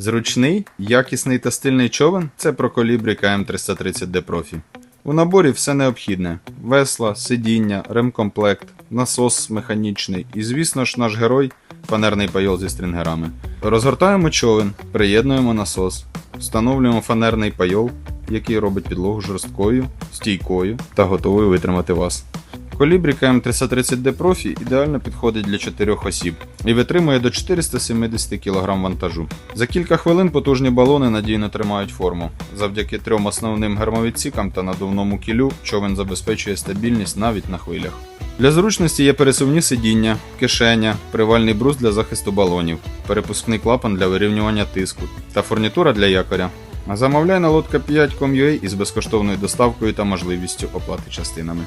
Зручний, якісний та стильний човен це про колібрі КМ330D Profi. У наборі все необхідне: весла, сидіння, ремкомплект, насос механічний і, звісно ж, наш герой фанерний пайол зі стрінгерами. Розгортаємо човен, приєднуємо насос, встановлюємо фанерний пайол, який робить підлогу жорсткою, стійкою та готовою витримати вас. Колібрі КМ330D Profi ідеально підходить для 4 осіб і витримує до 470 кг вантажу. За кілька хвилин потужні балони надійно тримають форму. Завдяки трьом основним гермовідсікам та надувному кілю човен забезпечує стабільність навіть на хвилях. Для зручності є пересувні сидіння, кишеня, привальний брус для захисту балонів, перепускний клапан для вирівнювання тиску та фурнітура для якоря. Замовляй на лодка 5.com.ua із безкоштовною доставкою та можливістю оплати частинами.